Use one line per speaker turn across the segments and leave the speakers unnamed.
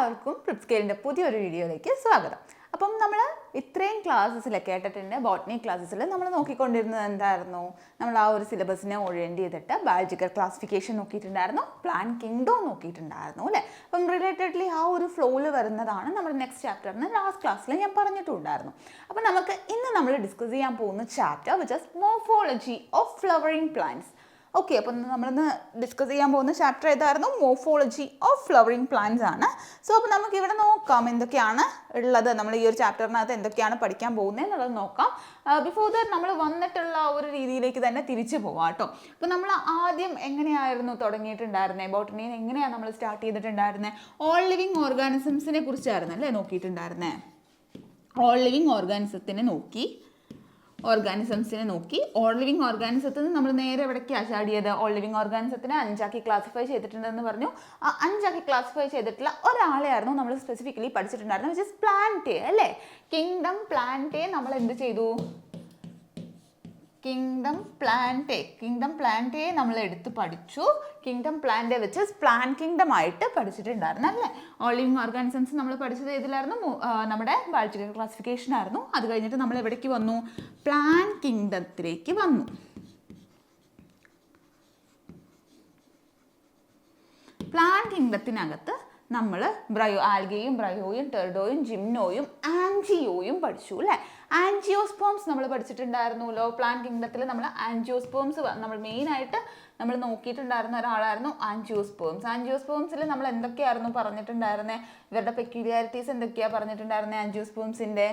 എല്ലാവർക്കും പ്രിപ്പ് സ്കെയിലിന്റെ പുതിയൊരു വീഡിയോയിലേക്ക് സ്വാഗതം. അപ്പം നമ്മൾ ഇത്രയും ക്ലാസ്സസിൽ കേട്ടിട്ടുണ്ട് ബോട്ടണി ക്ലാസ്സസിൽ നമ്മൾ നോക്കിക്കൊണ്ടിരുന്നത് എന്തായിരുന്നു? നമ്മൾ ആ ഒരു സിലബസിനെ ഓറിയന്റ് ചെയ്തിട്ട് ബയോളജിക്കൽ ക്ലാസിഫിക്കേഷൻ നോക്കിയിട്ടുണ്ടായിരുന്നു പ്ലാൻ കിങ്ഡം നോക്കിയിട്ടുണ്ടായിരുന്നു അല്ലേ? അപ്പം റിലേറ്റഡ്ലി ആ ഒരു ഫ്ലോയിൽ വരുന്നതാണ് നമ്മുടെ നെക്സ്റ്റ് ചാപ്റ്ററിന് ലാസ്റ്റ് ക്ലാസ്സിൽ ഞാൻ പറഞ്ഞിട്ടുണ്ടായിരുന്നു. അപ്പം നമുക്ക് ഇന്ന് നമ്മൾ ഡിസ്കസ് ചെയ്യാൻ പോകുന്ന chapter which is morphology of flowering plants okay അപ്പം നമ്മളിന്ന് ഡിസ്കസ് ചെയ്യാൻ പോകുന്ന ചാപ്റ്റർ ഏതായിരുന്നു? മോഫോളജി ഓഫ് ഫ്ലവറിങ് പ്ലാന്റ്സ് ആണ്. സോ അപ്പോൾ നമുക്ക് ഇവിടെ നോക്കാം എന്തൊക്കെയാണ് ഉള്ളത്. നമ്മൾ ഈ ഒരു ചാപ്റ്ററിനകത്ത് എന്തൊക്കെയാണ് പഠിക്കാൻ പോകുന്നത് എന്നുള്ളത് നോക്കാം. ബിഫോർ ദാറ്റ് നമ്മൾ വന്നിട്ടുള്ള ഒരു രീതിയിലേക്ക് തന്നെ തിരിച്ചു പോവാം കേട്ടോ അപ്പോൾ നമ്മൾ ആദ്യം എങ്ങനെയായിരുന്നു തുടങ്ങിയിട്ടുണ്ടായിരുന്നത് ബോട്ടണിയിൽ എങ്ങനെയാണ് നമ്മൾ സ്റ്റാർട്ട് ചെയ്തിട്ടുണ്ടായിരുന്നത് ഓൾ ലിവിങ് ഓർഗാനിസംസിനെ കുറിച്ചായിരുന്നു അല്ലേ നോക്കിയിട്ടുണ്ടായിരുന്നത് ഓൾ ലിവിങ് ഓർഗാനിസത്തിനെ നോക്കി ഓർഗാനിസംസിനെ നോക്കി. ഓൾ ലിവിങ് ഓർഗാനിസത്തിൽ നിന്ന് നമ്മൾ നേരെ എവിടേക്ക് ആശാടിയത് ഓൾ ലിവിങ് ഓർഗാനിസത്തിനെ അഞ്ചാക്കി ക്ലാസിഫൈ ചെയ്തിട്ടുണ്ടെന്ന് പറഞ്ഞു. ആ അഞ്ചാക്കി ക്ലാസിഫൈ ചെയ്തിട്ടുള്ള ഒരാളെയായിരുന്നു നമ്മൾ സ്പെസിഫിക്കലി പഠിച്ചിട്ടുണ്ടായിരുന്നത് വിച്ച് ഇസ് പ്ലാന്റേ അല്ലേ? കിങ്ഡം പ്ലാന്റേ നമ്മൾ എന്ത് ചെയ്തു? കിങ്ഡം പ്ലാന്റേ കിങ്ഡം പ്ലാന്റേ നമ്മൾ എടുത്ത് പഠിച്ചു. കിങ്ഡം പ്ലാന്റേ വെച്ച് പ്ലാൻ കിങ്ഡം ആയിട്ട് പഠിച്ചിട്ടുണ്ടായിരുന്നു അല്ലേ? ഓളിവിങ് ഓർഗാനിസംസ് നമ്മൾ പഠിച്ചത് ഏതിലായിരുന്നു? നമ്മുടെ ബയോളജിക്കൽ ക്ലാസിഫിക്കേഷൻ ആയിരുന്നു. അത് കഴിഞ്ഞിട്ട് നമ്മൾ എവിടേക്ക് വന്നു? പ്ലാൻ കിങ്ഡത്തിലേക്ക് വന്നു. പ്ലാൻ കിങ്ഡത്തിനകത്ത് നമ്മൾ ബ്രയോ ആൽഗയും ബ്രയോയും ടെർഡോയും ജിംനോയും ആൻജിയോയും പഠിച്ചു അല്ലേ? ആൻജിയോസ്പോംസ് നമ്മൾ പഠിച്ചിട്ടുണ്ടായിരുന്നു. ലോ പ്ലാൻ കിങ്ഡത്തിൽ നമ്മൾ ആൻജിയോസ്പോംസ് നമ്മൾ മെയിനായിട്ട് നമ്മൾ നോക്കിയിട്ടുണ്ടായിരുന്ന ഒരാളായിരുന്നു ആൻജിയോസ്പോംസ്. ആൻജിയോസ്പോംസിൽ നമ്മൾ എന്തൊക്കെയായിരുന്നു പറഞ്ഞിട്ടുണ്ടായിരുന്നത് ഇവരുടെ പെക്യൂരിയാരിറ്റീസ് എന്തൊക്കെയാണ് പറഞ്ഞിട്ടുണ്ടായിരുന്നത് ആൻജിയോസ്പോംസിന്റെ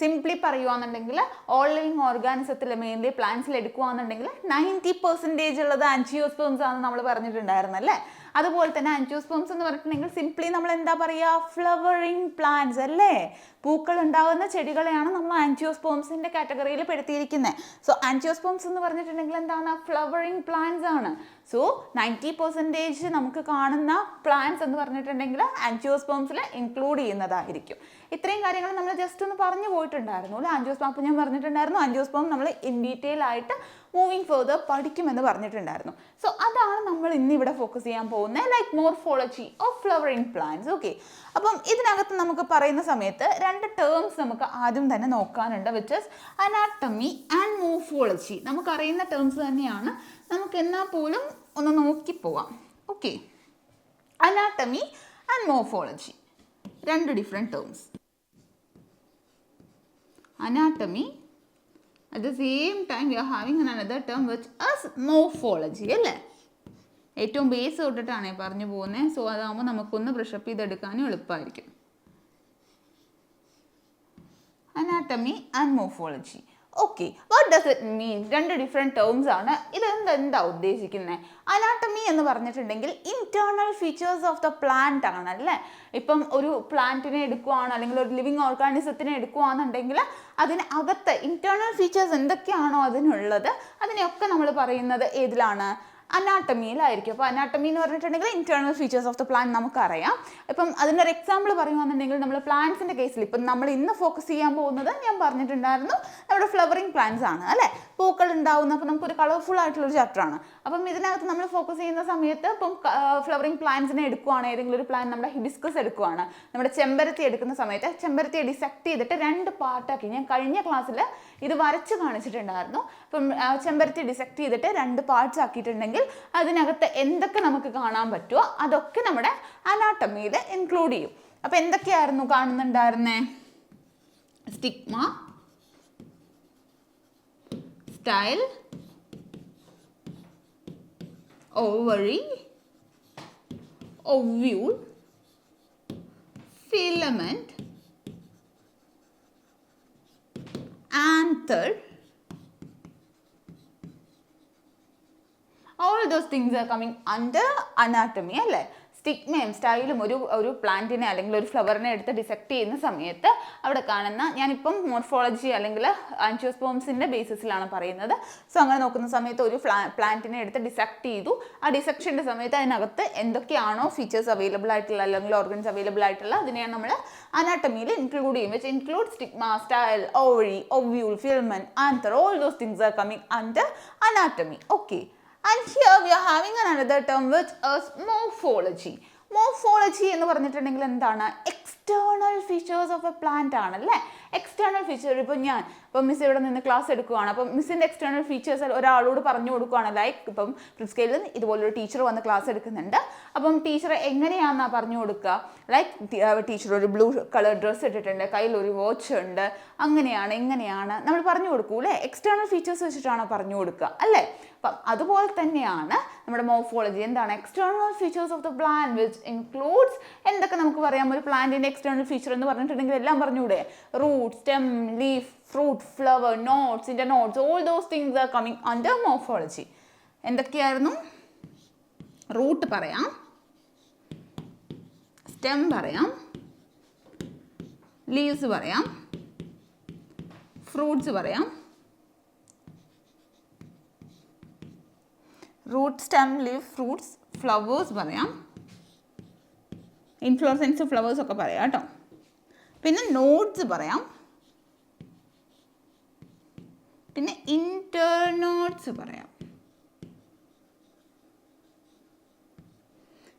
സിംപ്ലി പറയുകയാണെന്നുണ്ടെങ്കിൽ ഓൾ ലിവിങ് ഓർഗാനിസത്തിൽ മെയിൻലി പ്ലാന്റ്സിൽ എടുക്കുകയാണെന്നുണ്ടെങ്കിൽ നയന്റി പെർസെന്റേജ് ഉള്ളത് ആൻജിയോസ്പോംസ് ആണെന്ന് നമ്മൾ പറഞ്ഞിട്ടുണ്ടായിരുന്നല്ലേ? അതുപോലെ തന്നെ ആൻജിയോസ്പോംസ് എന്ന് പറഞ്ഞിട്ടുണ്ടെങ്കിൽ സിംപ്ലി നമ്മൾ എന്താ പറയുക ഫ്ലവറിങ് പ്ലാന്റ്സ് അല്ലേ? പൂക്കൾ ഉണ്ടാകുന്ന ചെടികളെയാണ് നമ്മൾ ആൻജിയോസ്പോംസിന്റെ കാറ്റഗറിയിൽ പെടുത്തിയിരിക്കുന്നത്. സോ ആൻജിയോസ്പോംസ് എന്ന് പറഞ്ഞിട്ടുണ്ടെങ്കിൽ എന്താണ്? ഫ്ലവറിങ് പ്ലാന്റ്സ് ആണ്. സോ നയന്റി പെർസെന്റേജ് നമുക്ക് കാണുന്ന പ്ലാന്റ്സ് എന്ന് പറഞ്ഞിട്ടുണ്ടെങ്കിൽ ആൻജിയോസ്പോംസിൽ ഇൻക്ലൂഡ് ചെയ്യുന്നതായിരിക്കും. ഇത്രയും കാര്യങ്ങൾ നമ്മൾ ജസ്റ്റ് ഒന്ന് പറഞ്ഞു പോയിട്ടുണ്ടായിരുന്നു അല്ലേ? ആൻജിയോസ്പോം അപ്പോൾ ഞാൻ പറഞ്ഞിട്ടുണ്ടായിരുന്നു ആൻജിയോസ്പോം നമ്മൾ ഇൻ ഡീറ്റെയിൽ ആയിട്ട് മൂവിങ് ഫെർദർ പഠിക്കുമെന്ന് പറഞ്ഞിട്ടുണ്ടായിരുന്നു. സോ അതാണ് നമ്മൾ ഇന്ന് ഇവിടെ ഫോക്കസ് ചെയ്യാൻ പോകുന്നത്. Like morphology of flowering plants okay അപ്പം ഇതിനകത്ത് നമുക്ക് പറയുന്ന സമയത്ത് രണ്ട് ടേംസ് നമുക്ക് ആദ്യം തന്നെ നോക്കാനുണ്ട് which is anatomy and morphology നമുക്കറിയുന്ന ടേംസ് തന്നെയാണ്. നമുക്ക് എന്നാൽ പോലും ഒന്ന് നോക്കി പോവാം. ഓക്കെ അനാട്ടമി ആൻഡ് മോർഫോളജി രണ്ട് different terms anatomy at the same time you are having another term which as morphology അല്ലേ? ഏറ്റവും ബേസ് തൊട്ടിട്ടാണ് പറഞ്ഞു പോകുന്നത് സോ അതാകുമ്പോൾ നമുക്കൊന്ന് ബ്രഷപ്പ് ചെയ്തെടുക്കാനും എളുപ്പമായിരിക്കും anatomy and morphology okay what does it mean രണ്ട് ഡിഫറെന്റ് ടേംസ് ആണ്. ഇതെന്താ ഉദ്ദേശിക്കുന്നത് അനാട്ടമി എന്ന് പറഞ്ഞിട്ടുണ്ടെങ്കിൽ internal features of the plant ആണ് അല്ലേ? ഇപ്പം ഒരു പ്ലാന്റിനെ എടുക്കുകയാണ് അല്ലെങ്കിൽ ഒരു ലിവിങ് ഓർഗാനിസത്തിനെ എടുക്കുകയാണെന്നുണ്ടെങ്കിൽ അതിന് അകത്ത് ഇന്റേണൽ ഫീച്ചേഴ്സ് എന്തൊക്കെയാണോ അതിനുള്ളത് അതിനെയൊക്കെ നമ്മൾ പറയുന്നത് ഏതിലാണ്? അനാട്ടമിയിലായിരിക്കും. അപ്പോൾ അനാട്ടമി എന്ന് പറഞ്ഞിട്ടുണ്ടെങ്കിൽ internal features of the plant നമുക്കറിയാം. ഇപ്പം അതിന്റെ ഒരു എക്സാമ്പിൾ പറയുകയാണെന്നുണ്ടെങ്കിൽ നമ്മൾ പ്ലാന്റ്സിന്റെ കേസിൽ ഇപ്പം നമ്മൾ ഇന്ന് ഫോക്കസ് ചെയ്യാൻ പോകുന്നത് ഞാൻ പറഞ്ഞിട്ടുണ്ടായിരുന്നു നമ്മുടെ ഫ്ലവറിങ് പ്ലാന്റ്സ് ആണ് അല്ലേ? പൂക്കൾ ഉണ്ടാവുന്ന അപ്പോൾ നമുക്കൊരു കളർഫുൾ ആയിട്ടുള്ളൊരു ചാപ്റ്റർ ആണ്. അപ്പം ഇതിനകത്ത് നമ്മൾ ഫോക്കസ് ചെയ്യുന്ന സമയത്ത് ഇപ്പം ഫ്ലവറിങ് പ്ലാന്റ്സിനെ എടുക്കുവാണ് ഏതെങ്കിലും ഒരു പ്ലാൻ നമ്മുടെ ഹിബിസ്കസ് എടുക്കുവാണ്. നമ്മുടെ ചെമ്പരത്തി എടുക്കുന്ന സമയത്ത് ചെമ്പരത്തിയെ ഡിസെക്ട് ചെയ്തിട്ട് രണ്ട് പാർട്ടാക്കി ഞാൻ കഴിഞ്ഞ ക്ലാസ്സിൽ ഇത് വരച്ച് കാണിച്ചിട്ടുണ്ടായിരുന്നു. അപ്പം ചെമ്പരത്തി ഡിസെക്ട് ചെയ്തിട്ട് രണ്ട് പാർട്സ് ആക്കിയിട്ടുണ്ടെങ്കിൽ അതിനകത്ത് എന്തൊക്കെ നമുക്ക് കാണാൻ പറ്റുമോ അതൊക്കെ നമ്മുടെ അനാട്ടമിയിൽ ഇൻക്ലൂഡ് ചെയ്യും. അപ്പം എന്തൊക്കെയായിരുന്നു കാണുന്നുണ്ടായിരുന്നേ? Stigma style ovary ovule filament All those things are coming under anatomy. Right? സ്റ്റിഗ്മയും സ്റ്റൈലും ഒരു ഒരു പ്ലാന്റിനെ അല്ലെങ്കിൽ ഒരു ഫ്ലവറിനെ എടുത്ത് ഡിസെക്ട് ചെയ്യുന്ന സമയത്ത് അവിടെ കാണുന്ന ഞാനിപ്പം മോർഫോളജി അല്ലെങ്കിൽ ആൻജിയോസ്പോംസിന്റെ ബേസിസിലാണ് പറയുന്നത്. സോ അങ്ങനെ നോക്കുന്ന സമയത്ത് ഒരു പ്ലാന്റിനെ എടുത്ത് ഡിസെക്ട് ചെയ്തു. ആ ഡിസെക്ഷന്റെ സമയത്ത് അതിനകത്ത് എന്തൊക്കെയാണോ ഫീച്ചേഴ്സ് അവൈലബിൾ ആയിട്ടുള്ള അല്ലെങ്കിൽ ഓർഗൻസ് അവൈലബിൾ ആയിട്ടുള്ള അതിനെയാണ് നമ്മൾ അനാട്ടമിയിൽ ഇൻക്ലൂഡ് ചെയ്യും വെച്ച് include stigma style ovary ovule filament anther all those things are coming under anatomy okay And we are having an another term with is morphology morphology എന്ന് പറഞ്ഞിട്ടുണ്ടെങ്കിൽ എന്താണ്? External features of a plant ആണ് അല്ലേ external feature ഇപ്പോൾ ഞാൻ ഇപ്പം miss ഇവിടെ നിന്ന് ക്ലാസ് എടുക്കുകയാണ് അപ്പം മിസ്സിന്റെ എക്സ്റ്റേണൽ ഫീച്ചേഴ്സ് ഒരാളോട് പറഞ്ഞു കൊടുക്കുകയാണ് ലൈക്ക് ഇപ്പം പ്രിൻസ്കേലിൽ ഇതുപോലൊരു ടീച്ചർ വന്ന് ക്ലാസ് എടുക്കുന്നുണ്ട്. അപ്പം ടീച്ചർ എങ്ങനെയാണെന്നാ പറഞ്ഞു കൊടുക്കുക ലൈക്ക് ടീച്ചർ ഒരു ബ്ലൂ കളർ ഡ്രസ്സ് ഇട്ടിട്ടുണ്ട്. കയ്യിൽ ഒരു വാച്ച് ഉണ്ട്. അങ്ങനെയാണ് എങ്ങനെയാണ് നമ്മൾ പറഞ്ഞു കൊടുക്കൂ അല്ലേ എക്സ്റ്റേണൽ ഫീച്ചേഴ്സ് വെച്ചിട്ടാണ് പറഞ്ഞു കൊടുക്കുക അല്ലേ? അപ്പം അതുപോലെ തന്നെയാണ് നമ്മുടെ മോർഫോളജി എന്താണ്? External features of the plant which includes എന്തൊക്കെ നമുക്ക് പറയാം? ഒരു പ്ലാന്റിന്റെ എക്സ്റ്റേണൽ ഫീച്ചർ എന്ന് പറഞ്ഞിട്ടുണ്ടെങ്കിൽ എല്ലാം പറഞ്ഞുകൂടെ? Root stem leaf fruit flower flower, nodes, internodes, all those things are coming under morphology എന്തൊക്കെയായിരുന്നു? റൂട്ട് പറയാം. സ്റ്റെം പറയാം. ലീവ്സ് പറയാം. ഫ്രൂട്ട്സ് പറയാം. Root stem leaf fruits flowers പറയാം. ഇൻഫ്ലോറസൻസ് ഫ്ലവേഴ്സ് ഒക്കെ പറയാം കേട്ടോ. പിന്നെ നോട്ട്സ് പറയാം. പിന്നെ ഇന്റർനോട്ട്സ് പറയാം.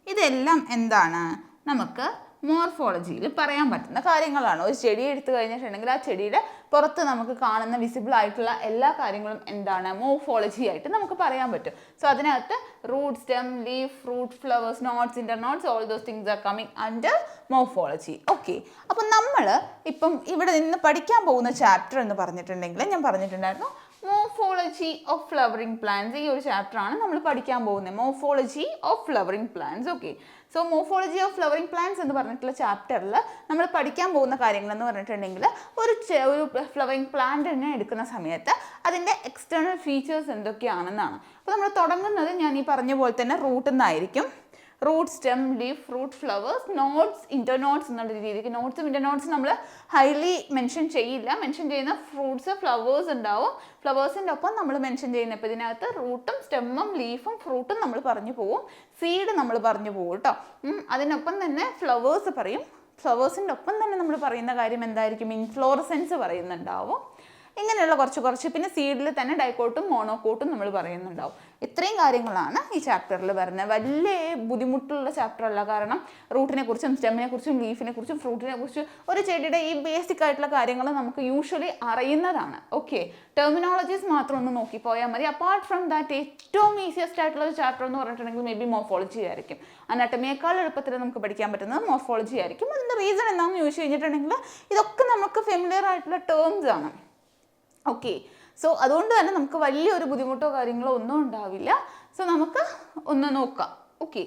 ഇതെല്ലാം എന്താണ്? നമുക്ക് മോർഫോളജിയിൽ പറയാൻ പറ്റുന്ന കാര്യങ്ങളാണ്. ഒരു ചെടി എടുത്തു കഴിഞ്ഞിട്ടുണ്ടെങ്കിൽ ആ ചെടിയുടെ പുറത്ത് നമുക്ക് കാണുന്ന വിസിബിൾ ആയിട്ടുള്ള എല്ലാ കാര്യങ്ങളും എന്താണ്? മോഫോളജി ആയിട്ട് നമുക്ക് പറയാൻ പറ്റും. സോ അതിനകത്ത് root stem leaf fruit flowers nodes internodes all those things are coming under morphology okay അപ്പം നമ്മൾ ഇപ്പം ഇവിടെ നിന്ന് പഠിക്കാൻ പോകുന്ന ചാപ്റ്റർ എന്ന് പറഞ്ഞിട്ടുണ്ടെങ്കിൽ ഞാൻ പറഞ്ഞിട്ടുണ്ടായിരുന്നു മോഫോളജി ഓഫ് ഫ്ലവറിങ് പ്ലാന്റ്സ് ഈ ഒരു ചാപ്റ്ററാണ് നമ്മൾ പഠിക്കാൻ പോകുന്നത്. Morphology of flowering plants okay so morphology of flowering plants എന്ന് പറഞ്ഞിട്ടുള്ള ചാപ്റ്ററിൽ നമ്മൾ പഠിക്കാൻ പോകുന്ന കാര്യങ്ങൾ എന്ന് പറഞ്ഞിട്ടുണ്ടെങ്കിൽ ഒരു ഒരു ഫ്ലവറിംഗ് പ്ലാന്റിനെ എടുക്കുന്ന സമയത്ത് അതിന്റെ എക്സ്റ്റേണൽ ഫീച്ചേഴ്സ് എന്തൊക്കെയാണെന്നാണ്. അപ്പോൾ നമ്മൾ തുടങ്ങുന്നത് ഞാൻ ഈ പറഞ്ഞ പോലെ തന്നെ റൂട്ടിൽ നിന്നായിരിക്കും root stem leaf fruit flowers nodes internodes എന്നുള്ള രീതിക്ക് നോട്ട്സും ഇന്റർനോട്ട്സും നമ്മൾ ഹൈലി മെൻഷൻ ചെയ്യില്ല. മെൻഷൻ ചെയ്യുന്ന ഫ്രൂട്ട്സ് ഫ്ലവേഴ്സ് ഉണ്ടാവും. ഫ്ലവേഴ്സിന്റെ ഒപ്പം നമ്മൾ മെൻഷൻ ചെയ്യുന്ന ഇപ്പോൾ ഇതിനകത്ത് റൂട്ടും സ്റ്റെമ്മും ലീഫും ഫ്രൂട്ടും നമ്മൾ പറഞ്ഞു പോവും. സീഡ് നമ്മൾ പറഞ്ഞു പോകും കേട്ടോ അതിനൊപ്പം തന്നെ ഫ്ലവേഴ്സ് പറയും. ഫ്ലവേഴ്സിന്റെ ഒപ്പം തന്നെ നമ്മൾ പറയുന്ന കാര്യം എന്തായിരിക്കും? ഇൻഫ്ലോറസെൻസ് പറയുന്നുണ്ടാവും. ഇങ്ങനെയുള്ള കുറച്ച് കുറച്ച്. പിന്നെ സീഡിൽ തന്നെ ഡൈക്കോട്ടും മോണോക്കോട്ടും നമ്മൾ പറയുന്നുണ്ടാവും. ഇത്രയും കാര്യങ്ങളാണ് ഈ ചാപ്റ്ററിൽ വരുന്നത്. വലിയ ബുദ്ധിമുട്ടുള്ള ചാപ്റ്ററല്ല കാരണം റൂട്ടിനെ കുറിച്ചും സ്റ്റെമ്മിനെ കുറിച്ചും ലീഫിനെ കുറിച്ചും ഫ്രൂട്ടിനെ കുറിച്ചും ഒരു ചെടിയുടെ ഈ ബേസിക് ആയിട്ടുള്ള കാര്യങ്ങൾ നമുക്ക് യൂഷ്വലി അറിയുന്നതാണ്. ഓക്കെ ടെർമിനോളജീസ് മാത്രം ഒന്ന് നോക്കി പോയാൽ മതി. അപ്പാർട്ട് ഫ്രം ദാറ്റ് ഏറ്റവും ഈസിയസ്റ്റ് ആയിട്ടുള്ള ഒരു ചാപ്റ്റർ എന്ന് പറഞ്ഞിട്ടുണ്ടെങ്കിൽ മേ ബി മോർഫോളജി ആയിരിക്കും. അനാട്ടമിയേക്കാൾ എളുപ്പത്തിൽ നമുക്ക് പഠിക്കാൻ പറ്റുന്നത് മോർഫോളജി ആയിരിക്കും. അതിന്റെ റീസൺ എന്താണെന്ന് ചോദിച്ചു കഴിഞ്ഞിട്ടുണ്ടെങ്കിൽ ഇതൊക്കെ നമുക്ക് ഫെമിലിയർ ആയിട്ടുള്ള ടേംസ് ആണ്. ഓക്കെ സോ അതുകൊണ്ട് തന്നെ നമുക്ക് വലിയൊരു ബുദ്ധിമുട്ടോ കാര്യങ്ങളോ ഒന്നും ഉണ്ടാവില്ല. സോ നമുക്ക് ഒന്ന് നോക്കാം. ഓക്കെ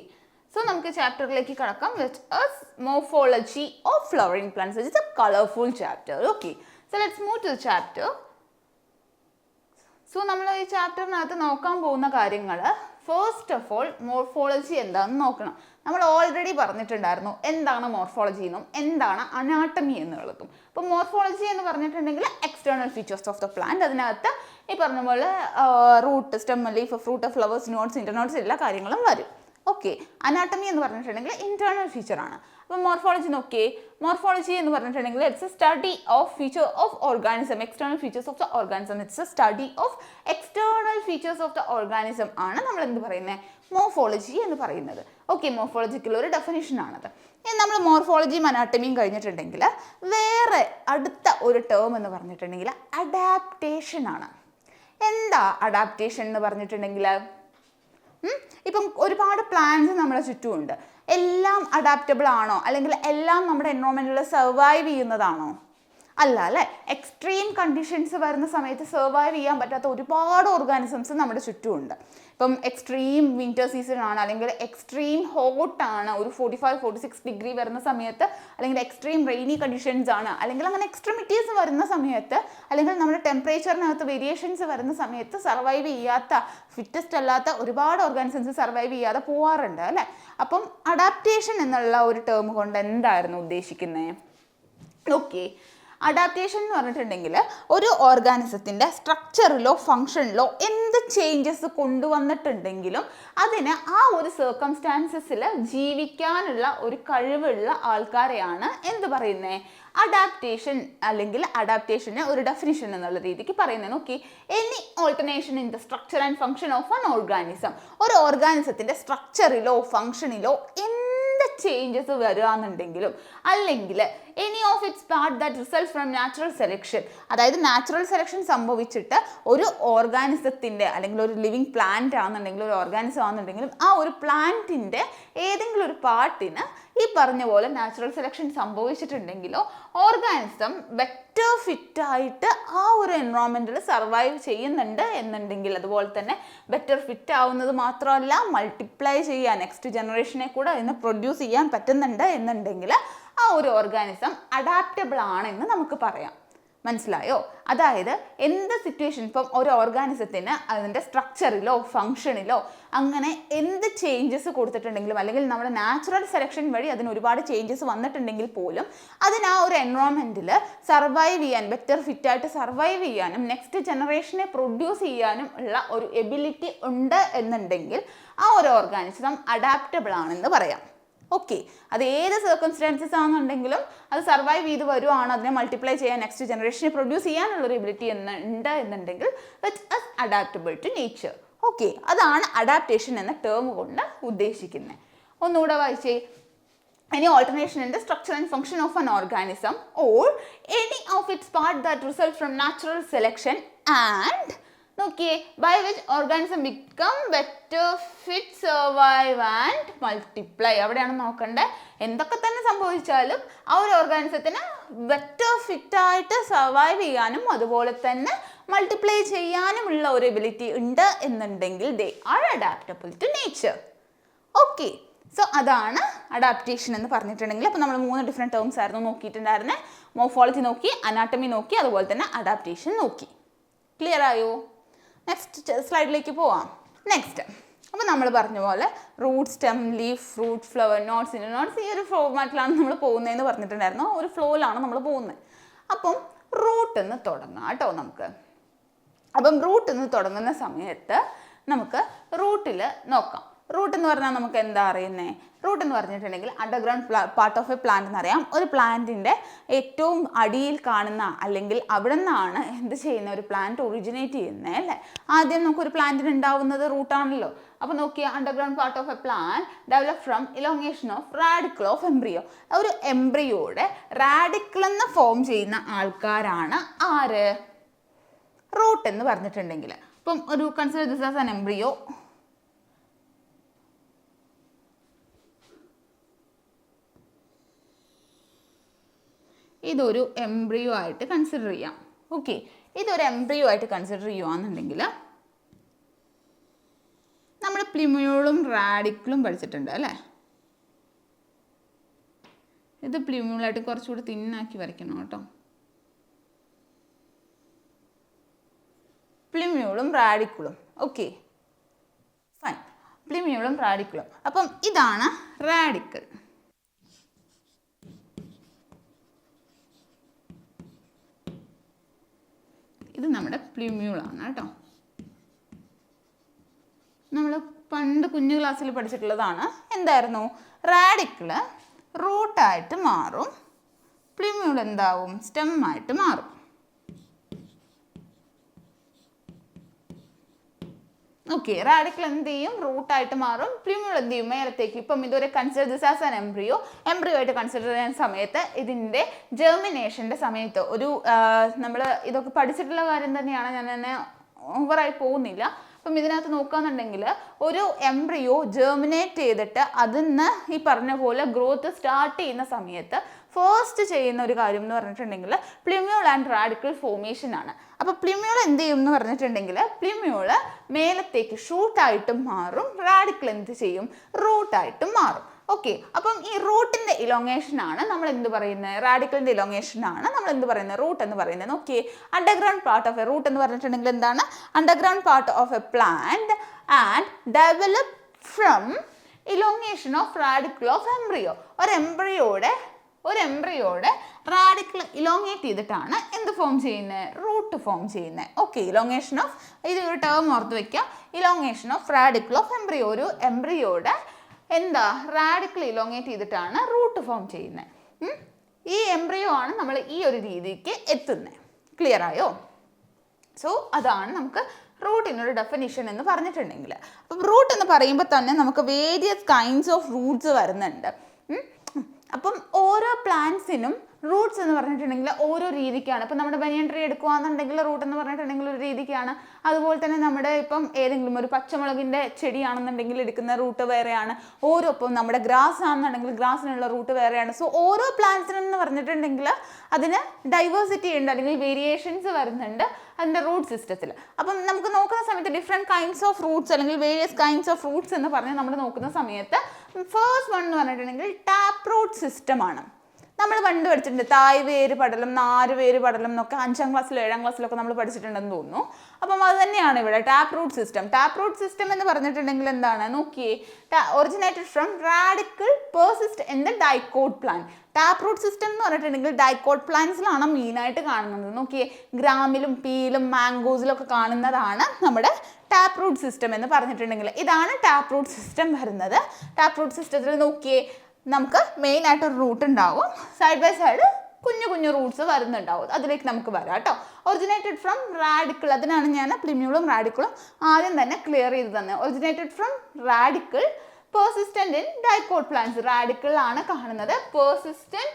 സോ നമുക്ക് ചാപ്റ്ററിലേക്ക് കടക്കാം. Let us morphology of flowering plants it's a colourful chapter okay so let's move to chapter so നമ്മൾ ഈ ചാപ്റ്ററിനകത്ത് നോക്കാൻ പോകുന്ന കാര്യങ്ങൾ ഫസ്റ്റ് ഓഫ് ഓൾ മോർഫോളജി എന്താണെന്ന് നോക്കണം. നമ്മൾ ഓൾറെഡി പറഞ്ഞിട്ടുണ്ടായിരുന്നു എന്താണ് മോർഫോളജി എന്നും എന്താണ് അനാട്ടമി എന്നുള്ളതും. അപ്പോൾ മോർഫോളജി എന്ന് പറഞ്ഞിട്ടുണ്ടെങ്കിൽ external features of the plant അതിനകത്ത് ഈ പറഞ്ഞ പോലെ root stem leaf fruit flowers nodes internodes എല്ലാ കാര്യങ്ങളും വരും. ഓക്കെ അനാട്ടമി എന്ന് പറഞ്ഞിട്ടുണ്ടെങ്കിൽ ഇന്റേണൽ ഫീച്ചറാണ് അപ്പോൾ മോർഫോളജി നോക്കിയേ. മോർഫോളജി എന്ന് പറഞ്ഞിട്ടുണ്ടെങ്കിൽ it's a study of feature of organism external features of the organism it's a study of external features of the organism ആണ് നമ്മൾ എന്ത് പറയുന്നത് മോർഫോളജി എന്ന് പറയുന്നത്. ഓക്കെ മോർഫോളജിക്കുള്ള ഒരു ഡെഫിനേഷൻ ആണത്. ഇനി നമ്മൾ മോർഫോളജിയും അനാട്ടമിയും കഴിഞ്ഞിട്ടുണ്ടെങ്കിൽ വേറെ അടുത്ത ഒരു ടേം എന്ന് പറഞ്ഞിട്ടുണ്ടെങ്കിൽ അഡാപ്റ്റേഷൻ ആണ്. എന്താ അഡാപ്റ്റേഷൻ എന്ന് പറഞ്ഞിട്ടുണ്ടെങ്കിൽ? ഇപ്പം ഒരുപാട് പ്ലാന്റ്സ് നമ്മുടെ ചുറ്റുമുണ്ട്. എല്ലാം അഡാപ്റ്റബിൾ ആണോ? അല്ലെങ്കിൽ എല്ലാം നമ്മുടെ എൻവോൺമെന്റിൽ സർവൈവ് ചെയ്യുന്നതാണോ? അല്ല അല്ലേ? എക്സ്ട്രീം കണ്ടീഷൻസ് വരുന്ന സമയത്ത് സർവൈവ് ചെയ്യാൻ പറ്റാത്ത ഒരുപാട് ഓർഗാനിസംസ് നമ്മുടെ ചുറ്റുമുണ്ട്. ഇപ്പം എക്സ്ട്രീം വിന്റർ സീസൺ ആണ് അല്ലെങ്കിൽ എക്സ്ട്രീം ഹോട്ടാണ് ഒരു forty five forty six degree വരുന്ന സമയത്ത് അല്ലെങ്കിൽ എക്സ്ട്രീം റെയിനി കണ്ടീഷൻസ് ആണ് അല്ലെങ്കിൽ അങ്ങനെ എക്സ്ട്രീമിറ്റീസ് വരുന്ന സമയത്ത് അല്ലെങ്കിൽ നമ്മുടെ ടെമ്പറേച്ചറിനകത്ത് വേരിയേഷൻസ് വരുന്ന സമയത്ത് സർവൈവ് ചെയ്യാത്ത ഫിറ്റസ്റ്റ് അല്ലാത്ത ഒരുപാട് ഓർഗാനിസംസ് സർവൈവ് ചെയ്യാതെ പോവാറുണ്ട് അല്ലേ? അപ്പം അഡാപ്റ്റേഷൻ എന്നുള്ള ഒരു ടേം കൊണ്ട് എന്തായിരുന്നു ഉദ്ദേശിക്കുന്നത് ഓക്കെ അഡാപ്റ്റേഷൻ എന്ന് പറഞ്ഞിട്ടുണ്ടെങ്കിൽ ഒരു ഓർഗാനിസത്തിന്റെ സ്ട്രക്ചറിലോ ഫങ്ഷനിലോ എന്ത് ചേഞ്ചസ് കൊണ്ടുവന്നിട്ടുണ്ടെങ്കിലും അതിന് ആ ഒരു സർക്കംസ്റ്റാൻസസിൽ ജീവിക്കാനുള്ള ഒരു കഴിവുള്ള ആൾക്കാരെയാണ് എന്ത് പറയുന്നത് അഡാപ്റ്റേഷൻ അല്ലെങ്കിൽ അഡാപ്റ്റേഷന് ഒരു ഡെഫിനിഷൻ എന്നുള്ള രീതിക്ക് പറയുന്നത് നോക്കി any alternation in the structure and function of an organism ഒരു ഓർഗാനിസത്തിന്റെ സ്ട്രക്ചറിലോ ഫങ്ഷനിലോ എന്ത് ചേഞ്ചസ് വരികയാണെന്നുണ്ടെങ്കിലും അല്ലെങ്കിൽ any of its part that result from natural selection അതായത് നാച്ചുറൽ സെലക്ഷൻ സംഭവിച്ചിട്ട് ഒരു ഓർഗാനിസത്തിന്റെ അല്ലെങ്കിൽ ഒരു ലിവിങ് പ്ലാന്റ് ആണെന്നുണ്ടെങ്കിലും ഒരു ഓർഗാനിസം ആണെന്നുണ്ടെങ്കിലും ആ ഒരു പ്ലാന്റിന്റെ ഏതെങ്കിലും ഒരു പാർട്ടിന് ഈ പറഞ്ഞ പോലെ നാച്ചുറൽ സെലക്ഷൻ സംഭവിച്ചിട്ടുണ്ടെങ്കിലോ ഓർഗാനിസം ബെറ്റർ ഫിറ്റായിട്ട് ആ ഒരു എൻവറോൺമെന്റിൽ സർവൈവ് ചെയ്യുന്നുണ്ട് എന്നുണ്ടെങ്കിൽ അതുപോലെ തന്നെ ബെറ്റർ ഫിറ്റ് ആവുന്നത് മാത്രമല്ല മൾട്ടിപ്ലൈ ചെയ്യാൻ നെക്സ്റ്റ് ജനറേഷനെ കൂടെ അതിന് പ്രൊഡ്യൂസ് ചെയ്യാൻ പറ്റുന്നുണ്ട് എന്നുണ്ടെങ്കിൽ ആ ഒരു ഓർഗാനിസം അഡാപ്റ്റബിൾ ആണെന്ന് നമുക്ക് പറയാം. മനസ്സിലായോ? അതായത് എന്ത് സിറ്റുവേഷൻ ഇപ്പം ഒരു ഓർഗാനിസത്തിന് അതിന്റെ സ്ട്രക്ചറിലോ ഫങ്ഷനിലോ അങ്ങനെ എന്ത് ചേഞ്ചസ് കൊടുത്തിട്ടുണ്ടെങ്കിലും അല്ലെങ്കിൽ നമ്മുടെ നാച്ചുറൽ സെലക്ഷൻ വഴി അതിന് ഒരുപാട് ചേഞ്ചസ് വന്നിട്ടുണ്ടെങ്കിൽ പോലും അതിന് ആ ഒരു എൻവറോൺമെന്റിൽ സർവൈവ് ചെയ്യാൻ ബെറ്റർ ഫിറ്റായിട്ട് സർവൈവ് ചെയ്യാനും നെക്സ്റ്റ് ജനറേഷനെ പ്രൊഡ്യൂസ് ചെയ്യാനും ഉള്ള ഒരു എബിലിറ്റി ഉണ്ട് എന്നുണ്ടെങ്കിൽ ആ ഒരു ഓർഗാനിസം അഡാപ്റ്റബിൾ ആണെന്ന് പറയാം. ഓക്കെ അത് ഏത് സർക്കംസ്റ്റാൻസസ് ആണെന്നുണ്ടെങ്കിലും അത് സർവൈവ് ചെയ്ത് വരുവാണ് അതിനെ മൾട്ടിപ്ലൈ ചെയ്യാൻ നെക്സ്റ്റ് ജനറേഷനെ പ്രൊഡ്യൂസ് ചെയ്യാനുള്ള ഒരു എബിലിറ്റി എന്ന് ഉണ്ട് എന്നുണ്ടെങ്കിൽ it's as adaptable to nature okay അതാണ് അഡാപ്റ്റേഷൻ എന്ന ടേം കൊണ്ട് ഉദ്ദേശിക്കുന്നത്. ഒന്നുകൂടെ വായിച്ചേ. Any alternation in the structure and function of an organism or any of its part that result ഫ്രം natural selection and നോക്കിയേ by which organism become better fit survive and multiply അവിടെയാണ് നോക്കേണ്ടത് എന്തൊക്കെ തന്നെ സംഭവിച്ചാലും ആ ഒരു ഓർഗാനിസത്തിന് ബെറ്റർ ഫിറ്റായിട്ട് സർവൈവ് ചെയ്യാനും അതുപോലെ തന്നെ മൾട്ടിപ്ലൈ ചെയ്യാനുമുള്ള ഒരു എബിലിറ്റി ഉണ്ട് എന്നുണ്ടെങ്കിൽ they are adaptable to nature okay so അതാണ് അഡാപ്റ്റേഷൻ എന്ന് പറഞ്ഞിട്ടുണ്ടെങ്കിൽ അപ്പോൾ നമ്മൾ മൂന്ന് ഡിഫറെന്റ് ടേംസ് ആയിരുന്നു നോക്കിയിട്ടുണ്ടായിരുന്നത് മോഫോളജി നോക്കി അനാട്ടമി നോക്കി അതുപോലെ തന്നെ അഡാപ്റ്റേഷൻ നോക്കി. ക്ലിയർ ആയോ? നെക്സ്റ്റ് സ്ലൈഡിലേക്ക് പോവാം. നെക്സ്റ്റ് അപ്പോൾ നമ്മൾ പറഞ്ഞ പോലെ root stem leaf fruit flower nodes internodes ഈ ഒരു ഫോർമാറ്റിലാണ് നമ്മൾ പോകുന്നതെന്ന് പറഞ്ഞിട്ടുണ്ടായിരുന്നു. ഒരു ഫ്ലോയിലാണ് നമ്മൾ പോകുന്നത്. അപ്പം റൂട്ട് എന്ന് തുടങ്ങാം കേട്ടോ നമുക്ക്. അപ്പം റൂട്ട് എന്ന് തുടങ്ങുന്ന സമയത്ത് നമുക്ക് റൂട്ടിൽ നോക്കാം. റൂട്ട് എന്ന് പറഞ്ഞാൽ നമുക്ക് എന്താ അറിയുന്നത് റൂട്ട് എന്ന് പറഞ്ഞിട്ടുണ്ടെങ്കിൽ underground part of a plant എന്നറിയാം. ഒരു പ്ലാന്റിന്റെ ഏറ്റവും അടിയിൽ കാണുന്ന അല്ലെങ്കിൽ അവിടെ നിന്നാണ് എന്ത് ചെയ്യുന്ന? ഒരു പ്ലാന്റ് ഒറിജിനേറ്റ് ചെയ്യുന്നത് അല്ലേ? ആദ്യം നമുക്കൊരു പ്ലാന്റിന് ഉണ്ടാവുന്നത് റൂട്ടാണല്ലോ അപ്പോൾ നോക്കിയാൽ underground part of a plant develop from elongation of radicle of embryo ഒരു എംബ്രിയോയുടെ റാഡിക്കിൾ എന്ന് ഫോം ചെയ്യുന്ന ആൾക്കാരാണ് ആര്? റൂട്ട് എന്ന് പറഞ്ഞിട്ടുണ്ടെങ്കിൽ. ഇപ്പം ഒരു consider this as an embryo ഇതൊരു എംബ്രിയോ ആയിട്ട് കൺസിഡർ ചെയ്യാം. ഓക്കെ ഇതൊരു എംബ്രിയോ ആയിട്ട് കൺസിഡർ ചെയ്യുകയാണെന്നുണ്ടെങ്കിൽ നമ്മൾ പ്ലിമ്യൂളും റാഡിക്കിളും പഠിച്ചിട്ടുണ്ട് അല്ലേ? ഇത് പ്ലിമ്യൂളായിട്ട് കുറച്ചുകൂടി തിന്നാക്കി വരയ്ക്കണം കേട്ടോ. പ്ലിമ്യൂളും റാഡിക്കിളും ഓക്കെ ഫൈൻ പ്ലിമ്യൂളും റാഡിക്കിളും അപ്പം ഇതാണ് റാഡിക്കിൾ ഇത് നമ്മുടെ പ്ലിമ്യൂളാണ് കേട്ടോ. നമ്മൾ പണ്ട് കുഞ്ഞു ക്ലാസ്സിൽ പഠിച്ചിട്ടുള്ളതാണ്. എന്തായിരുന്നു? റാഡിക്കിൾ റൂട്ടായിട്ട് മാറും. പ്ലിമ്യൂൾ എന്താവും? സ്റ്റെമ്മായിട്ട് മാറും. ഓക്കെ റാഡിക്കൽ എന്ത് ചെയ്യും? റൂട്ടായിട്ട് മാറും. പ്ലിമ്യൂൾ എന്ത് ചെയ്യും? മേലത്തേക്ക്. ഇപ്പം ഇതുവരെ consider this as an embryo embryo ആയിട്ട് കൺസിഡർ ചെയ്യുന്ന സമയത്ത് ഇതിന്റെ ജെർമിനേഷന്റെ സമയത്ത് ഒരു നമ്മൾ ഇതൊക്കെ പഠിച്ചിട്ടുള്ള കാര്യം തന്നെയാണ് ഞാൻ തന്നെ ഓവറായി പോകുന്നില്ല. അപ്പം ഇതിനകത്ത് നോക്കുകയാണെന്നുണ്ടെങ്കിൽ ഒരു എംബ്രിയോ ജെർമിനേറ്റ് ചെയ്തിട്ട് അതിന്ന് ഈ പറഞ്ഞ പോലെ ഗ്രോത്ത് സ്റ്റാർട്ട് ചെയ്യുന്ന സമയത്ത് ഫസ്റ്റ് ചെയ്യുന്ന ഒരു കാര്യം എന്ന് പറഞ്ഞിട്ടുണ്ടെങ്കിൽ പ്ലിമ്യൂൾ ആൻഡ് റാഡിക്കൽ ഫോമേഷൻ ആണ്. അപ്പോൾ പ്ലിമ്യൂൾ എന്ത് ചെയ്യും എന്ന് പറഞ്ഞിട്ടുണ്ടെങ്കിൽ പ്ലിമ്യോൾ മേലത്തേക്ക് ഷൂട്ടായിട്ടും മാറും റാഡിക്കൽ എന്ത് ചെയ്യും? റൂട്ടായിട്ടും മാറും. ഓക്കെ അപ്പം ഈ റൂട്ടിന്റെ ഇലോങ്ങേഷൻ ആണ് നമ്മൾ എന്ത് പറയുന്നത് റാഡിക്കലിന്റെ ഇലോങ്ങേഷൻ ആണ് നമ്മൾ എന്ത് പറയുന്നത് റൂട്ട് എന്ന് പറയുന്നത് okay underground part of a root എന്ന് പറഞ്ഞിട്ടുണ്ടെങ്കിൽ എന്താണ്? Underground part of a plant and develop from elongation of radicle of embryo ഒരു എംബ്രിയോയുടെ ഒരു എംബ്രിയോട് റാഡിക്കൽ ഇലോങ്ങേറ്റ് ചെയ്തിട്ടാണ് എന്ത് ഫോം ചെയ്യുന്നത് റൂട്ട് ഫോം ചെയ്യുന്നത് ഓക്കെ ഇലോങ്ങേഷൻ ഓഫ് ഇത് ഒരു ടേം ഓർത്ത് വെക്കാം. Elongation of radical of embryo ഒരു എംബ്രിയോട് എന്താ? റാഡിക്കൽ ഇലോങ്ങേറ്റ് ചെയ്തിട്ടാണ് റൂട്ട് ഫോം ചെയ്യുന്നത് ഈ എംബ്രിയോ ആണ് നമ്മൾ ഈ ഒരു രീതിക്ക് എത്തുന്നത് ക്ലിയർ ആയോ? സോ അതാണ് നമുക്ക് റൂട്ടിനൊരു ഡെഫിനിഷൻ എന്ന് പറഞ്ഞിട്ടുണ്ടെങ്കിൽ അപ്പം റൂട്ട് എന്ന് പറയുമ്പോൾ തന്നെ നമുക്ക് വേരിയസ് കൈൻഡ്സ് ഓഫ് റൂട്ട്സ് വരുന്നുണ്ട്. അപ്പം ഓരോ പ്ലാന്റ്സിനും റൂട്ട്സ് എന്ന് പറഞ്ഞിട്ടുണ്ടെങ്കിൽ ഓരോ രീതിക്കാണ്. ഇപ്പം നമ്മുടെ ബനിയൻ ട്രീ എടുക്കുകയാണെന്നുണ്ടെങ്കിൽ റൂട്ട് എന്ന് പറഞ്ഞിട്ടുണ്ടെങ്കിൽ ഒരു രീതിക്കാണ്. അതുപോലെ തന്നെ നമ്മുടെ ഇപ്പം ഏതെങ്കിലും ഒരു പച്ചമുളകിന്റെ ചെടിയാണെന്നുണ്ടെങ്കിൽ എടുക്കുന്ന റൂട്ട് വേറെയാണ്. ഓരോ ഇപ്പം നമ്മുടെ ഗ്രാസ് ആണെന്നുണ്ടെങ്കിൽ ഗ്രാസിനുള്ള റൂട്ട് വേറെയാണ്. സോ ഓരോ പ്ലാന്റ്സിനും എന്ന് പറഞ്ഞിട്ടുണ്ടെങ്കിൽ അതിന് ഡൈവേഴ്സിറ്റി ഉണ്ട് അല്ലെങ്കിൽ വേരിയേഷൻസ് വരുന്നുണ്ട് അതിന്റെ റൂട്ട് സിസ്റ്റത്തിൽ അപ്പം നമുക്ക് നോക്കുന്ന സമയത്ത് ഡിഫറെന്റ് കൈൻഡ്സ് ഓഫ് റൂട്ട്സ് അല്ലെങ്കിൽ വേരിയസ് കൈൻഡ്സ് ഓഫ് റൂട്ട്സ് എന്ന് പറഞ്ഞ് നമ്മൾ നോക്കുന്ന സമയത്ത് ഫേസ്റ്റ് വൺ എന്ന് പറഞ്ഞിട്ടുണ്ടെങ്കിൽ ടാപ്പ് റൂട്ട് സിസ്റ്റമാണ് നമ്മൾ പണ്ട് പഠിച്ചിട്ടുണ്ട് തായ് വേര് പടലം നാല് വേര് പടലം എന്നൊക്കെ അഞ്ചാം ക്ലാസ്സിലോ ഏഴാം ക്ലാസ്സിലൊക്കെ നമ്മൾ പഠിച്ചിട്ടുണ്ടെന്ന് തോന്നുന്നു. അപ്പം അത് തന്നെയാണ് ഇവിടെ tap root system tap root system എന്ന് പറഞ്ഞിട്ടുണ്ടെങ്കിൽ എന്താണ്? നോക്കിയേ originated from radicle persist in the dicot plant tap root system എന്ന് പറഞ്ഞിട്ടുണ്ടെങ്കിൽ ഡൈക്കോട്ട് പ്ലാന്റ്സിലാണ് മെയിനായിട്ട് കാണുന്നത്. നോക്കിയേ ഗ്രാമിലും പീലും മാംഗോസിലൊക്കെ കാണുന്നതാണ് നമ്മുടെ ടാപ്പ് റൂട്ട് സിസ്റ്റം എന്ന് പറഞ്ഞിട്ടുണ്ടെങ്കിൽ. ഇതാണ് ടാപ്പ് റൂട്ട് സിസ്റ്റം വരുന്നത്. ടാപ്പ് റൂട്ട് സിസ്റ്റത്തിൽ നോക്കിയേ നമുക്ക് മെയിൻ ആയിട്ട് ഒരു റൂട്ട് ഉണ്ടാവും. സൈഡ് ബൈ സൈഡ് കുഞ്ഞു കുഞ്ഞു റൂട്ട്സ് വരുന്നുണ്ടാവും. അതിലേക്ക് നമുക്ക് വരാം കേട്ടോ ഒറിജിനേറ്റഡ് ഫ്രം റാഡിക്കിൾ അതിനാണ് ഞാൻ പ്ലിമ്യൂളും റാഡിക്കിളും ആദ്യം തന്നെ ക്ലിയർ ചെയ്ത് തന്നെ originated from radicle persistent in dicot plants radicle ആണ് കാണുന്നത്. Persistent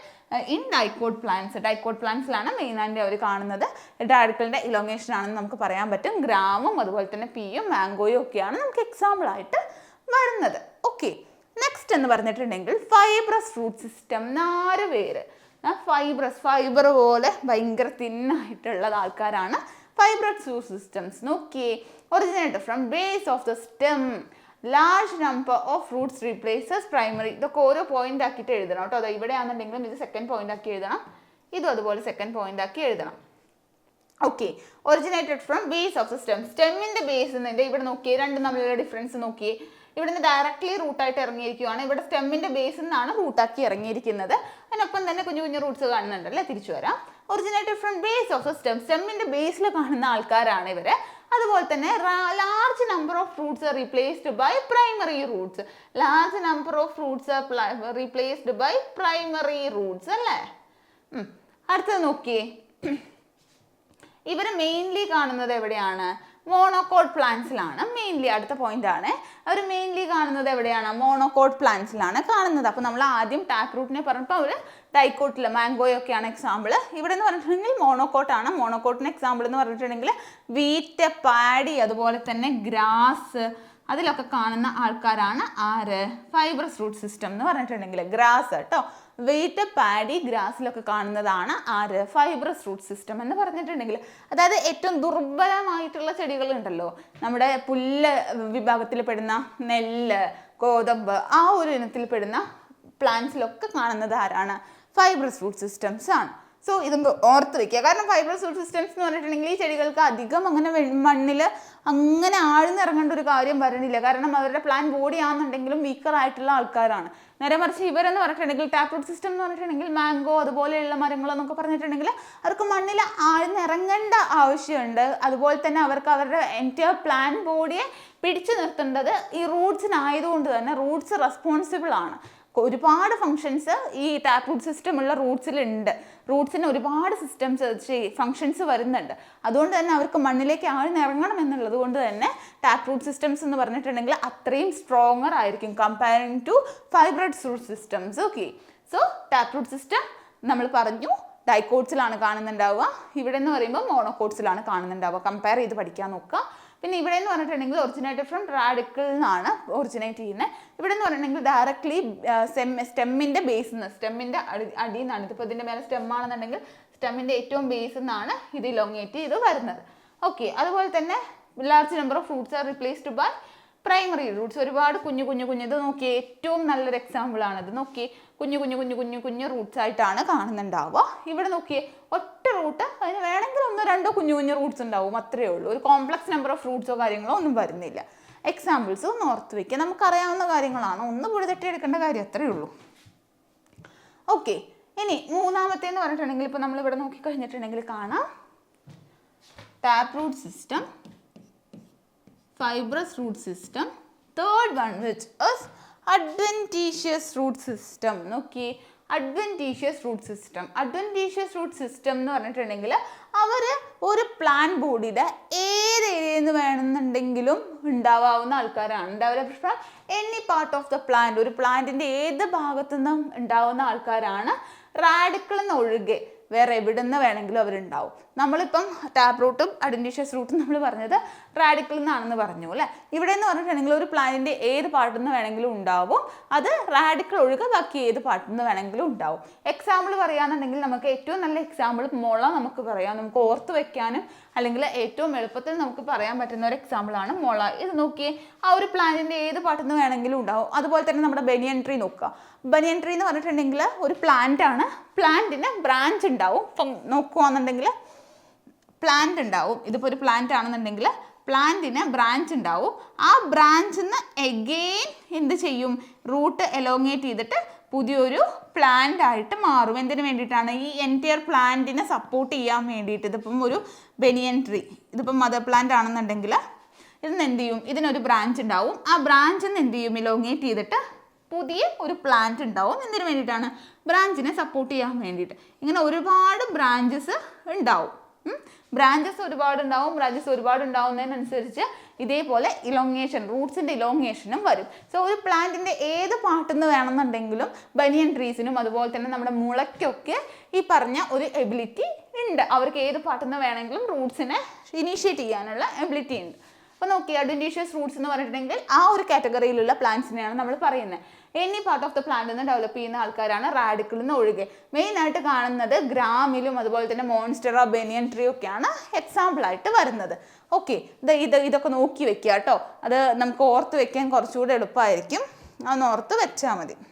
in dicot plants dicot പ്ലാന്റ്സിലാണ് മെയിനായിട്ട് അവർ കാണുന്നത്. റാഡിക്കിളിന്റെ ഇലോങ്ങേഷൻ ആണെന്ന് നമുക്ക് പറയാൻ പറ്റും. ഗ്രാമും അതുപോലെ തന്നെ പിയും മാംഗോയും ഒക്കെയാണ് നമുക്ക് എക്സാമ്പിൾ ആയിട്ട് വരുന്നത്. ഓക്കെ നെക്സ്റ്റ് എന്ന് പറഞ്ഞിട്ടുണ്ടെങ്കിൽ ഫൈബ്രസ് റൂട്ട് സിസ്റ്റം നാല് പേര്. ഫൈബ്രസ് ഫൈബർ പോലെ ഭയങ്കര തിന്നായിട്ടുള്ളത് ആൾക്കാരാണ്. ഫൈബ്രസ് റൂട്ട് സിസ്റ്റംസ് നോക്കിയേ. Originated from base of the stem large number of roots replaces primary ഇതൊക്കെ ഓരോ പോയിന്റ് ആക്കിയിട്ട് എഴുതണം കേട്ടോ. അതോ ഇവിടെയാണെന്നുണ്ടെങ്കിലും ഇത് സെക്കൻഡ് പോയിന്റ് ആക്കി എഴുതണം. ഇതും അതുപോലെ സെക്കൻഡ് പോയിന്റ് ആക്കി എഴുതണം. Okay originated from base of the stem സ്റ്റെമ്മിന്റെ base എന്നുണ്ട് ഇവിടെ നോക്കിയേ. രണ്ടും തമ്മിലുള്ള ഡിഫറൻസ് നോക്കിയേ. ഇവിടുന്ന് ഡയറക്റ്റ്ലി റൂട്ടായിട്ട് ഇറങ്ങിയിരിക്കുകയാണ് ഇവിടെ സ്റ്റെമ്മിന്റെ ബേസിൽ നിന്നാണ് റൂട്ടാക്കി ഇറങ്ങിയിരിക്കുന്നത്. അതിനൊപ്പം തന്നെ കുഞ്ഞു കുഞ്ഞു റൂട്ട്സ് കാണുന്നുണ്ടല്ലേ തിരിച്ചു വരാം. Originated from base of stem സ്റ്റെമ്മിന്റെ ബേസിൽ കാണുന്ന ആൾക്കാരാണ് ഇവർ. അതുപോലെ തന്നെ large number of fruits replaced by primary roots large number of fruits replaced by primary roots അല്ലേ? അടുത്തത് നോക്കിയേ. ഇവർ മെയിൻലി കാണുന്നത് എവിടെയാണ്? മോണോകോട്ട് പ്ലാന്റ്സിലാണ് മെയിൻലി അടുത്ത പോയിന്റ് ആണ്. അവർ മെയിൻലി കാണുന്നത് എവിടെയാണ്? മോണോകോട്ട് പ്ലാന്റ്സിലാണ് കാണുന്നത്. അപ്പോൾ നമ്മൾ ആദ്യം ടാക്ക് റൂട്ടിനെ പറഞ്ഞപ്പോൾ അവർ ഡൈക്കോട്ടിൽ മാംഗോയൊക്കെയാണ് എക്സാമ്പിൾ ഇവിടെ എന്ന് പറഞ്ഞിട്ടുണ്ടെങ്കിൽ മോണോകോട്ടാണ് മോണോകോട്ടിന് എക്സാമ്പിൾ എന്ന് പറഞ്ഞിട്ടുണ്ടെങ്കിൽ വീറ്റ് പാഡി അതുപോലെ തന്നെ ഗ്രാസ് അതിലൊക്കെ കാണുന്ന ആൾക്കാരാണ് ആര്? ഫൈബ്രസ് റൂട്ട് സിസ്റ്റം എന്ന് പറഞ്ഞിട്ടുണ്ടെങ്കിൽ ഗ്രാസ് കേട്ടോ. വെയിറ്റ് പാഡി ഗ്രാസിലൊക്കെ കാണുന്നതാണ് ആര്? ഫൈബ്രസ് റൂട്ട് സിസ്റ്റം എന്ന് പറഞ്ഞിട്ടുണ്ടെങ്കിൽ അതായത് ഏറ്റവും ദുർബലമായിട്ടുള്ള ചെടികളുണ്ടല്ലോ. നമ്മുടെ പുല്ല് വിഭാഗത്തിൽ പെടുന്ന നെല്ല് ഗോതമ്പ് ആ ഒരു ഇനത്തിൽ പെടുന്ന പ്ലാന്റ്സിലൊക്കെ കാണുന്നത് ആരാണ്? ഫൈബ്രസ് റൂട്ട് സിസ്റ്റംസ് ആണ്. സോ ഇതും ഓർത്ത് വെക്കുക. കാരണം ഫൈബ്രസ് റൂട്ട് സിസ്റ്റംസ് എന്ന് പറഞ്ഞിട്ടുണ്ടെങ്കിൽ ഈ ചെടികൾക്ക് അധികം അങ്ങനെ മണ്ണിൽ അങ്ങനെ ആഴ്ന്നിറങ്ങേണ്ട ഒരു കാര്യം വരണില്ല. കാരണം അവരുടെ പ്ലാൻ ബോഡി ആണെന്നുണ്ടെങ്കിലും വീക്കർ ആയിട്ടുള്ള ആൾക്കാരാണ്. നേരെ മറിച്ച് ഇവരെന്ന് പറഞ്ഞിട്ടുണ്ടെങ്കിൽ ടാപ്പ് റൂട്ട് സിസ്റ്റം എന്ന് പറഞ്ഞിട്ടുണ്ടെങ്കിൽ മാംഗോ അതുപോലെയുള്ള മരങ്ങളെന്നൊക്കെ പറഞ്ഞിട്ടുണ്ടെങ്കിൽ അവർക്ക് മണ്ണിൽ ആഴ്ന്നിറങ്ങേണ്ട ആവശ്യമുണ്ട്. അതുപോലെ തന്നെ അവർക്ക് അവരുടെ എന്റെ പ്ലാൻ ബോഡിയെ പിടിച്ചു നിർത്തേണ്ടത് ഈ റൂട്ട്സിനായതുകൊണ്ട് തന്നെ റൂട്ട്സ് റെസ്പോൺസിബിൾ ആണ്. ഒരുപാട് ഫങ്ഷൻസ് ഈ ടാപ്പ് റൂട്ട് സിസ്റ്റം ഉള്ള റൂട്ട്സിലുണ്ട് റൂട്ട്സിന് ഒരുപാട് സിസ്റ്റംസ് ഫങ്ഷൻസ് വരുന്നുണ്ട്. അതുകൊണ്ട് തന്നെ അവർക്ക് മണ്ണിലേക്ക് ആഴ്ന്നിറങ്ങണം എന്നുള്ളത് കൊണ്ട് തന്നെ ടാപ്പ് റൂട്ട് സിസ്റ്റംസ് എന്ന് പറഞ്ഞിട്ടുണ്ടെങ്കിൽ അത്രയും സ്ട്രോങ്ങർ ആയിരിക്കും comparing to fibrous root systems okay so tap root system നമ്മൾ പറഞ്ഞു ഡൈക്കോട്സിലാണ് കാണുന്നുണ്ടാവുക. ഇവിടെ എന്ന് പറയുമ്പോൾ മോണോക്കോട്സിലാണ് കാണുന്നുണ്ടാവുക. കമ്പയർ ചെയ്ത് പഠിക്കാൻ നോക്കുക. പിന്നെ ഇവിടെ എന്ന് പറഞ്ഞിട്ടുണ്ടെങ്കിൽ ഒറിജിനേറ്റഡ് ഫ്രം റാഡിക്കിൾ എന്നാണ് ഒറിജിനേറ്റ് ചെയ്യുന്നത് ഇവിടെ എന്ന് പറഞ്ഞിട്ടുണ്ടെങ്കിൽ ഡയറക്ട്ലി സ്റ്റെം സ്റ്റെമ്മിന്റെ ബേസിൽ നിന്ന് സ്റ്റെമ്മിന്റെ അടി അടിയിൽ നിന്നാണ് ഇതിപ്പോൾ ഇതിന്റെ മേലെ സ്റ്റെമ്മാണെന്നുണ്ടെങ്കിൽ സ്റ്റെമ്മിന്റെ ഏറ്റവും ബേസിൽ നിന്നാണ് ഇത് ഇലോങ്ങേറ്റ് ചെയ്ത് വരുന്നത്. ഓക്കെ അതുപോലെ തന്നെ large number of fruits are replaced by primary roots ഒരുപാട് കുഞ്ഞു കുഞ്ഞു കുഞ്ഞു ഇത് നോക്കി ഏറ്റവും നല്ലൊരു എക്സാമ്പിൾ ആണ്. ഇത് നോക്കി കുഞ്ഞു കുഞ്ഞു കുഞ്ഞു കുഞ്ഞു കുഞ്ഞു റൂട്ട്സ് ആയിട്ടാണ് കാണുന്നുണ്ടാവുക. ഇവിടെ നോക്കിയേ ഒറ്റ റൂട്ട് അതിന് വേണമെങ്കിൽ ഒന്നോ രണ്ടോ കുഞ്ഞു കുഞ്ഞു റൂട്ട്സ് ഉണ്ടാവും അത്രയേ ഉള്ളൂ. ഒരു കോംപ്ലക്സ് നമ്പർ ഓഫ് റൂട്ട്സോ കാര്യങ്ങളോ ഒന്നും വരുന്നില്ല. എക്സാമ്പിൾസ് ഒന്ന് ഓർത്ത് വയ്ക്കുക. നമുക്കറിയാവുന്ന കാര്യങ്ങളാണ്. ഒന്ന് പുഴുതെട്ടി എടുക്കേണ്ട കാര്യം അത്രയേ ഉള്ളൂ. ഓക്കെ ഇനി മൂന്നാമത്തെ എന്ന് പറഞ്ഞിട്ടുണ്ടെങ്കിൽ ഇപ്പോൾ നമ്മൾ ഇവിടെ നോക്കി കഴിഞ്ഞിട്ടുണ്ടെങ്കിൽ കാണാം. Tap root system fibrous root system. Third one which is adventitious root system. നോക്കി adventitious root system adventitious root system എന്ന് പറഞ്ഞിട്ടുണ്ടെങ്കിൽ അവർ ഒരു പ്ലാൻ ബോഡിയുടെ ഏത് ഏരിയയിൽ നിന്ന് വേണമെന്നുണ്ടെങ്കിലും ഉണ്ടാവാവുന്ന ആൾക്കാരാണ്. ഉണ്ടാവില്ല from any part of the plant ഒരു പ്ലാന്റിന്റെ ഏത് ഭാഗത്തു നിന്നും ഉണ്ടാവുന്ന ആൾക്കാരാണ് റാഡിക്കളിൽ നിന്ന് ഒഴികെ വേറെ എവിടെ നിന്ന് വേണമെങ്കിലും അവരുണ്ടാവും. നമ്മളിപ്പം ടാപ്പ് റൂട്ടും അഡന്റീഷ്യസ് റൂട്ടും നമ്മൾ പറഞ്ഞത് റാഡിക്കൽ നിന്നാണെന്ന് പറഞ്ഞു അല്ലേ? ഇവിടെ എന്ന് പറഞ്ഞിട്ടുണ്ടെങ്കിൽ ഒരു പ്ലാനിന്റെ ഏത് പാർട്ടിൽ നിന്ന് വേണമെങ്കിലും ഉണ്ടാവും. അത് റാഡിക്കൽ ഒഴികെ ബാക്കി ഏത് പാർട്ടിൽ നിന്ന് വേണമെങ്കിലും ഉണ്ടാവും. എക്സാമ്പിൾ പറയുകയാണെന്നുണ്ടെങ്കിൽ നമുക്ക് ഏറ്റവും നല്ല എക്സാമ്പിൾ മുള നമുക്ക് പറയാം. നമുക്ക് ഓർത്ത് വെക്കാനും അല്ലെങ്കിൽ ഏറ്റവും എളുപ്പത്തിൽ നമുക്ക് പറയാൻ പറ്റുന്ന ഒരു എക്സാമ്പിളാണ് മുള ഇത് നോക്കിയേ ആ ഒരു പ്ലാനിന്റെ ഏത് പാർട്ടിൽ നിന്ന് വേണമെങ്കിലും ഉണ്ടാവും. അതുപോലെ തന്നെ നമ്മുടെ ബനിയൻ ട്രീ നോക്കുക. ബനിയൻ ട്രീ എന്ന് പറഞ്ഞിട്ടുണ്ടെങ്കിൽ ഒരു പ്ലാന്റ് ആണ്. പ്ലാന്റിന് ബ്രാഞ്ച് ഉണ്ടാവും. ഇപ്പം നോക്കുകയാണെന്നുണ്ടെങ്കിൽ പ്ലാന്റ് ഉണ്ടാവും. ഇതിപ്പോൾ ഒരു പ്ലാന്റ് ആണെന്നുണ്ടെങ്കിൽ പ്ലാന്റിന് ബ്രാഞ്ച് ഉണ്ടാവും. ആ ബ്രാഞ്ചിൽ നിന്ന് എഗെയിൻ എന്ത് ചെയ്യും? റൂട്ട് എലോങ്ങേറ്റ് ചെയ്തിട്ട് പുതിയൊരു പ്ലാന്റ് ആയിട്ട് മാറും. എന്തിനു വേണ്ടിയിട്ടാണ്? ഈ എന്റയർ പ്ലാന്റിനെ സപ്പോർട്ട് ചെയ്യാൻ വേണ്ടിയിട്ട്. ഇതിപ്പം ഒരു ബെനിയൻ ട്രീ ഇതിപ്പം മദർ പ്ലാന്റ് ആണെന്നുണ്ടെങ്കിൽ ഇതിന് എന്ത് ചെയ്യും? ഇതിനൊരു ബ്രാഞ്ച് ഉണ്ടാവും. ആ ബ്രാഞ്ചിൽ നിന്ന് എന്ത് ചെയ്യും? ഇലോങ്ങേറ്റ് ചെയ്തിട്ട് പുതിയ ഒരു പ്ലാന്റ് ഉണ്ടാവും. എന്തിനു വേണ്ടിയിട്ടാണ്? ബ്രാഞ്ചിനെ സപ്പോർട്ട് ചെയ്യാൻ വേണ്ടിയിട്ട്. ഇങ്ങനെ ഒരുപാട് ബ്രാഞ്ചസ് ഉണ്ടാവും. ബ്രാഞ്ചസ് ഒരുപാട് ഉണ്ടാവും ബ്രാഞ്ചസ് ഒരുപാട് ഉണ്ടാവുന്നതിനനുസരിച്ച് ഇതേപോലെ ഇലോങ്ങേഷൻ റൂട്ട്സിന്റെ ഇലോങ്ങേഷനും വരും. സോ ഒരു പ്ലാന്റിന്റെ ഏത് പാർട്ടിൽ നിന്ന് വേണമെന്നുണ്ടെങ്കിലും ബനിയൻ ട്രീസിനും അതുപോലെ തന്നെ നമ്മുടെ മുളയ്ക്കൊക്കെ ഈ പറഞ്ഞ ഒരു എബിലിറ്റി ഉണ്ട്. അവർക്ക് ഏത് പാർട്ടിൽ നിന്ന് വേണമെങ്കിലും റൂട്ട്സിനെ ഇനീഷ്യേറ്റ് ചെയ്യാനുള്ള എബിലിറ്റി ഉണ്ട്. അപ്പോൾ നോക്കി അഡ്വന്റീഷ്യസ് റൂട്ട്സ് എന്ന് പറഞ്ഞിട്ടുണ്ടെങ്കിൽ ആ ഒരു കാറ്റഗറിയിലുള്ള പ്ലാന്റ്സിനെയാണ് നമ്മൾ പറയുന്നത്. Any part of the plant നിന്ന് ഡെവലപ്പ് ചെയ്യുന്ന ആൾക്കാരാണ് റാഡിക്കിൾ നിന്ന് ഒഴികെ. മെയിനായിട്ട് കാണുന്നത് ഗ്രാമിലും അതുപോലെ തന്നെ മോൺസ്റ്ററ ബെനിയൻ ട്രീ ഒക്കെയാണ് എക്സാമ്പിൾ ആയിട്ട് വരുന്നത്. ഓക്കെ ഇത് ഇത് ഇതൊക്കെ നോക്കി വെക്കുക കേട്ടോ അത് നമുക്ക് ഓർത്ത് വെക്കാൻ കുറച്ചുകൂടെ എളുപ്പമായിരിക്കും അതൊന്ന് ഓർത്ത് വെച്ചാൽ മതി.